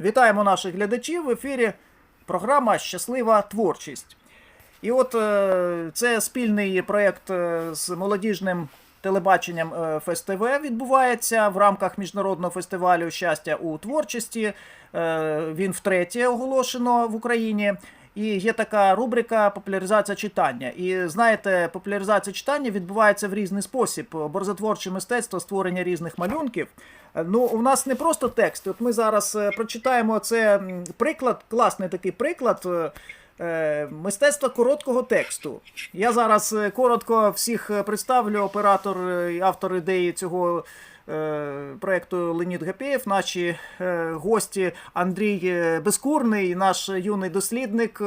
Вітаємо наших глядачів в ефірі. Програма Щаслива творчість. І от е, це спільний проєкт е, з молодіжним телебаченням е, ФСТВ відбувається в рамках міжнародного фестивалю щастя у творчості. Він втретє оголошено в Україні. І є така рубрика популяризація читання. І знаєте, популяризація читання відбувається в різний спосіб. Образотворче мистецтво, створення різних малюнків. Ну, у нас не просто текст. От ми зараз е, прочитаємо це приклад, класний такий приклад. е, е, Мистецтва короткого тексту. Я зараз коротко всіх представлю оператор і автор ідеї цього е, проекту Леонід Гапєєв, наші е, гості Андрій е, Безкурний, наш юний дослідник.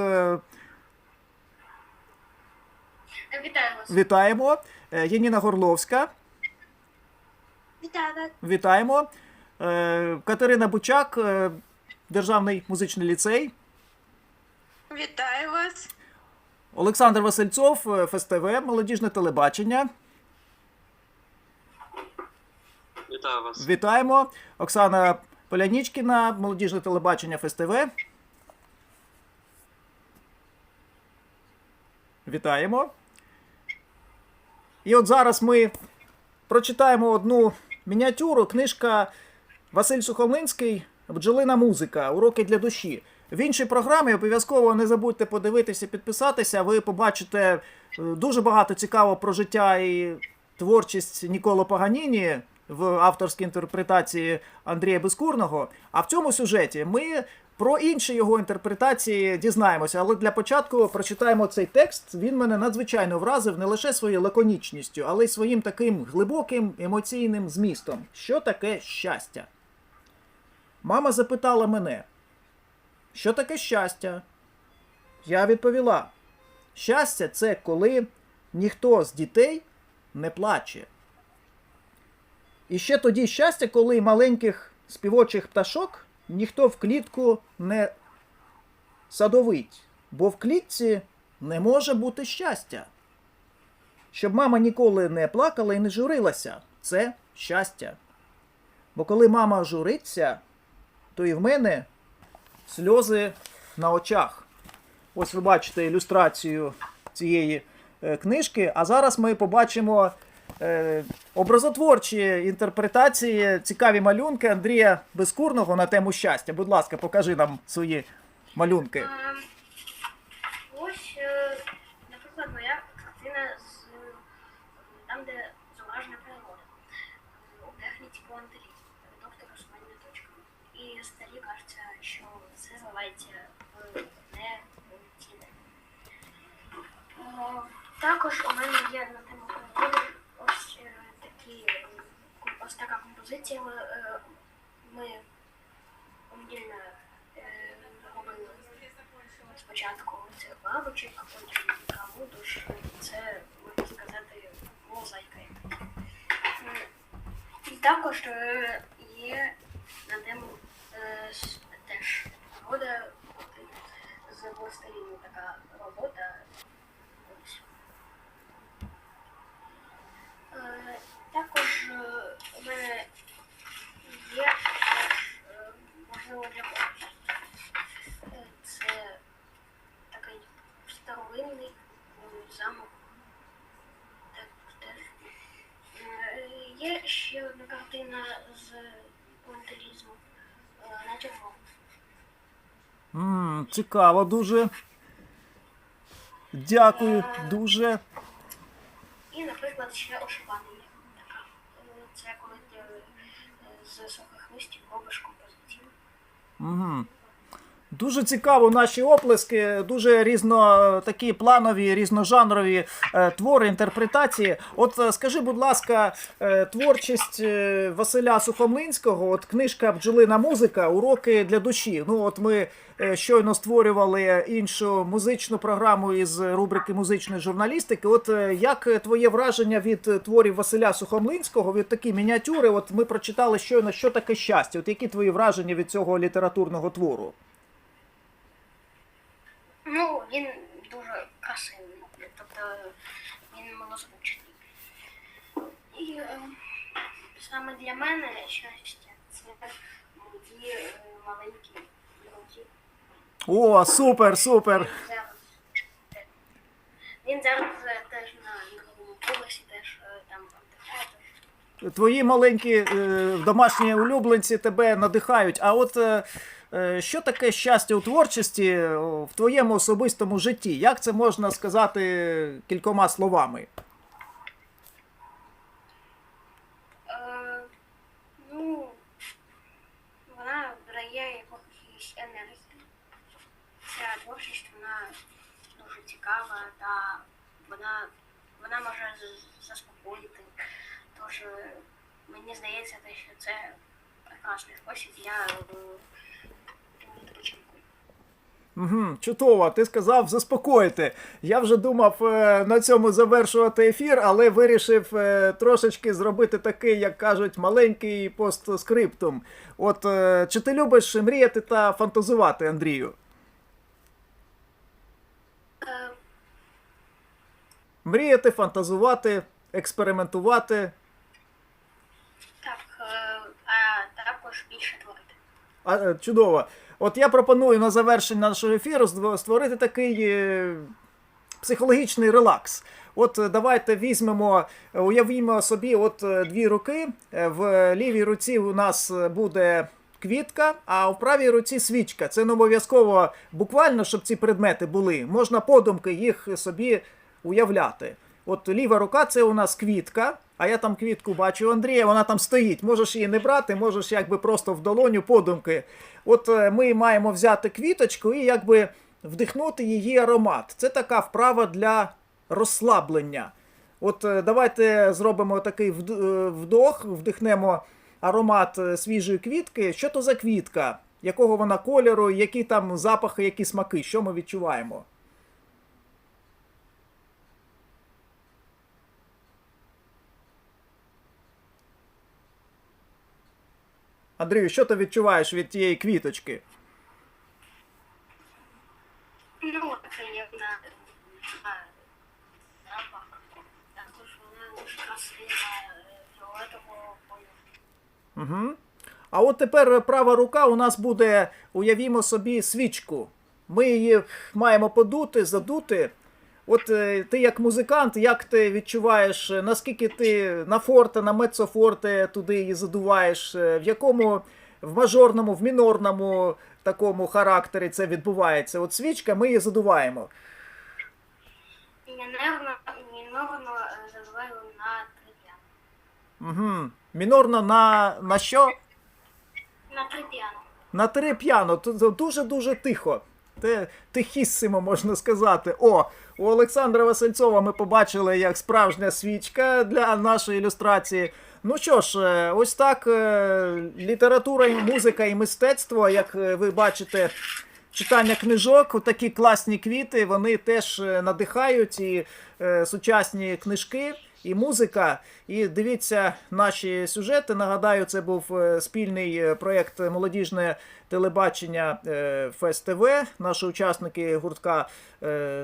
Вітаю вас. Вітаємо. Яніна Горловська. Вітаю вас. Вітаємо. Катерина Бучак, Державний музичний ліцей. Вітаю вас. Олександр Васильцов, ФСТВ, молодіжне телебачення. Вітаю вас. Вітаємо. Оксана Полянічкіна, молодіжне телебачення ФСТВ. Вітаємо. І от зараз ми прочитаємо одну мініатюру. Книжка Василь Сухомлинський Бджолина музика. Уроки для душі. В іншій програмі обов'язково не забудьте подивитися, підписатися. Ви побачите е, дуже багато цікавого про життя і творчість Ніколо Паганіні в авторській інтерпретації Андрія Безкурного. А в цьому сюжеті ми про інші його інтерпретації дізнаємося. Але для початку прочитаємо цей текст. Він мене надзвичайно вразив не лише своєю лаконічністю, але й своїм таким глибоким емоційним змістом. Що таке щастя? Мама запитала мене, що таке щастя? Я відповіла: щастя це коли ніхто з дітей не плаче. І ще тоді щастя, коли маленьких співочих пташок ніхто в клітку не садовить, бо в клітці не може бути щастя. Щоб мама ніколи не плакала і не журилася, це щастя. Бо коли мама журиться, то і в мене сльози на очах. Ось ви бачите ілюстрацію цієї е, книжки. А зараз ми побачимо образотворчі інтерпретації, цікаві малюнки Андрія Безкурного на тему щастя. Будь ласка, покажи нам свої малюнки. Ем, Ось, е, наприклад, моя картина з е, там, де зображена природа. Е, У техніці пуантилізм, тобто рисування точками. І старі кажеться, що це зливається в не ціле. Е, Також у мене є на тему природи ось е, такі е, ком- ось така композиція. Ми, е, ми отдільно е, робили спочатку цих бабочок, а потім траву, тож це, можна сказати, мозаїка. І також е, є на тему теж природа з пластиліну така робота. Ось. Е, Також е, у мене є теж, е, можливо, для когось. Е, Це такий старовинний е, замок. Так, теж. Е, Є ще одна картина з пуантилізму натюрморт. М цікаво дуже. Дякую дуже. І, наприклад, ще така. Е, Це коли ти е, з сухих листів робиш композицію. Угу. Дуже цікаво наші оплески, дуже різно такі планові, різножанрові е, твори, інтерпретації. От е, скажи, будь ласка, е, творчість е, Василя Сухомлинського, от книжка Бджолина музика, уроки для душі. Ну, от ми е, щойно створювали іншу музичну програму із рубрики музичної журналістики. От е, як е, твоє враження від е, творів Василя Сухомлинського, від такі мініатюри? От ми прочитали щойно, що таке щастя. От які твої враження від цього літературного твору? Ну, він дуже красивий. Тобто він милозвучний. І е, саме для мене щастя це мої е, маленькі друзі. О, супер, супер! Він зараз, він зараз теж на Твої маленькі е, домашні улюбленці тебе надихають. А от е, е, що таке щастя у творчості в твоєму особистому житті? Як це можна сказати кількома словами? Ну, вона дає якоїсь енергії. Ця творчість, вона дуже цікава та вона, вона може заспокоїти. Е, мені здається, що це прекрасний спосіб для е, відпочинку. Угу, чудово, ти сказав заспокоїти. Я вже думав е, на цьому завершувати ефір, але вирішив е, трошечки зробити такий, як кажуть, маленький постскриптум. От е, чи ти любиш мріяти та фантазувати, Андрію? Е, Мріяти, фантазувати, експериментувати. так, е, а також більше творити. А, е, чудово. От я пропоную на завершення нашого ефіру створити такий е, психологічний релакс. От е, давайте візьмемо, уявімо собі, от дві руки. В лівій руці у нас буде квітка, а в правій руці свічка. Це не обов'язково буквально, щоб ці предмети були. Можна подумки їх собі уявляти. От ліва рука це у нас квітка, а я там квітку бачу Андрія, вона там стоїть. Можеш її не брати, можеш якби просто в долоню подумки. От е, ми маємо взяти квіточку і якби вдихнути її аромат. Це така вправа для розслаблення. От е, давайте зробимо такий е, вдох, вдихнемо аромат свіжої квітки. Що то за квітка? Якого вона кольору, які там запахи, які смаки, що ми відчуваємо? Андрію, що ти відчуваєш від тієї квіточки? Ну, е, запах. Також вона дуже красива фіолетового кольору. Угу. А от тепер права рука у нас буде, уявімо собі, свічку. Ми її маємо подути, задути. От е, ти як музикант, як ти відчуваєш, е, наскільки ти на форте, на мецофорте туди її задуваєш, е, в якому в мажорному, в мінорному такому характері це відбувається. От свічка, ми її задуваємо. Мінорно, мінорно задуваю на. Угу. Мінорно на, на що? На три піано. На три п'яно, дуже-дуже тихо. Те, тихіссимо, можна сказати. О, у Олександра Васильцова ми побачили як справжня свічка для нашої ілюстрації. Ну що ж, е, ось так е, література, музика і мистецтво, як е, ви бачите, читання книжок, такі класні квіти, вони теж е, надихають і е, сучасні книжки. І музика, і дивіться наші сюжети. Нагадаю, це був е, спільний е, проєкт молодіжне телебачення е, Фест ТВ. Наші учасники гуртка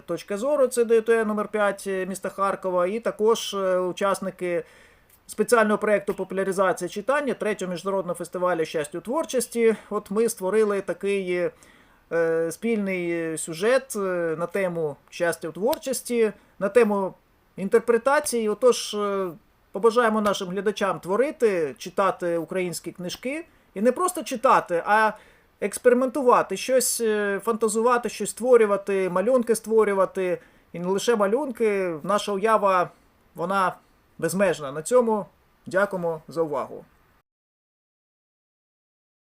Точка зору, це ДТ номер 5 міста Харкова, і також учасники спеціального проєкту популяризація читання третього міжнародного фестивалю щастя у творчості. От ми створили такий спільний сюжет е, на тему щастя у творчості, на тему інтерпретації. Отож, е, побажаємо нашим глядачам творити, читати українські книжки. І не просто читати, а експериментувати, щось е, фантазувати, щось створювати, малюнки створювати. І не лише малюнки. Наша уява, вона безмежна. На цьому дякуємо за увагу.